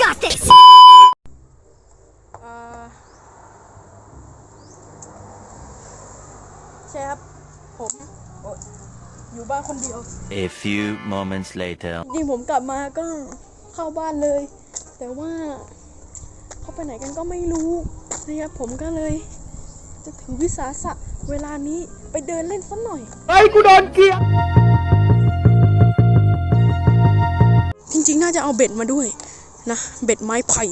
got this! อ่าใช่ครับ ผมโอ๊ยอยู่บ้านคนเดียว A few moments later. จริงผมกลับมาก็เข้าบ้านเลย แต่ว่าเขาไปไหนกันก็ไม่รู้นะครับผมก็เลย จะถือวิสาสะเวลานี้ไปเดินเล่นสักหน่อยไอ้กูโดนเกลียจริงๆ น่าจะเอาเบ็ดมาด้วย นะเบ็ดไม้ไผ่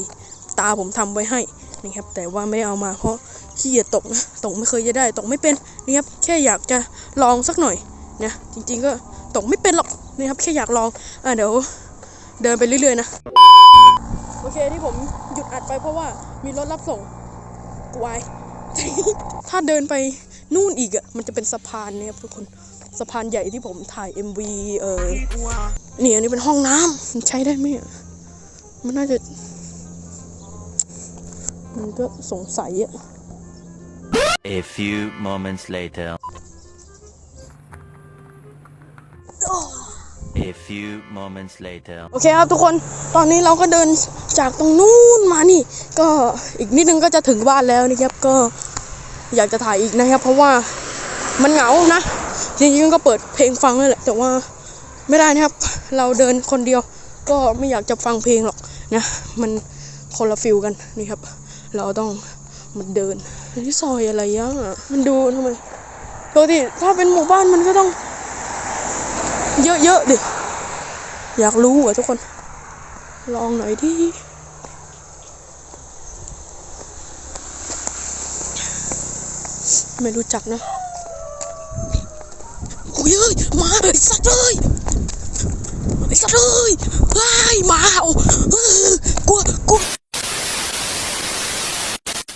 ตาผมทำไว้ให้นะครับ แต่ว่าไม่ได้เอามาเพราะขี้เกียจตกนะตกไม่เคยจะได้ตกไม่เป็นนะครับแค่อยากจะลองสักหน่อยนะจริง ๆ ก็ตกไม่เป็นหรอกนะครับแค่อยากลองอะเดี๋ยวเดินไปเรื่อยๆนะโอเคที่ผมหยุดอัดไปเพราะว่ามีรถรับส่งกวายถ้าเดินไปนู่นอีกอะมันจะเป็นสะพานนี่ครับทุกคนสะพานใหญ่ที่ผมถ่าย MV เออนี่อันนี้เป็นห้องน้ำใช้ได้ไหมอะ มันน่าจะ มันก็สงสัยอะ A few moments later. A few moments later. โอเคครับทุกคน ตอนนี้เราก็เดินจากตรงนู้นมานี่ ก็อีกนิดนึงก็จะถึงบ้านแล้วนะครับ ก็อยากจะถ่ายอีกนะครับ เพราะว่ามันเหงานะ จริงๆก็เปิดเพลงฟังเลยแหละ แต่ว่าไม่ได้นะครับ เราเดินคนเดียว ก็ไม่อยากจะฟังเพลงหรอกนะ มันคนละฟิลกันนี่ครับ เราต้องมันเดินอันนี้ซอยอะไรย่ะมันดูทำไมปกติถ้าเป็นหมู่บ้านมันก็ต้อง เยอะๆดิอยากรู้อะทุกคน ลองหน่อยดิไม่รู้จักนะ โอ้ยมาไอ้สัตว์เลย má.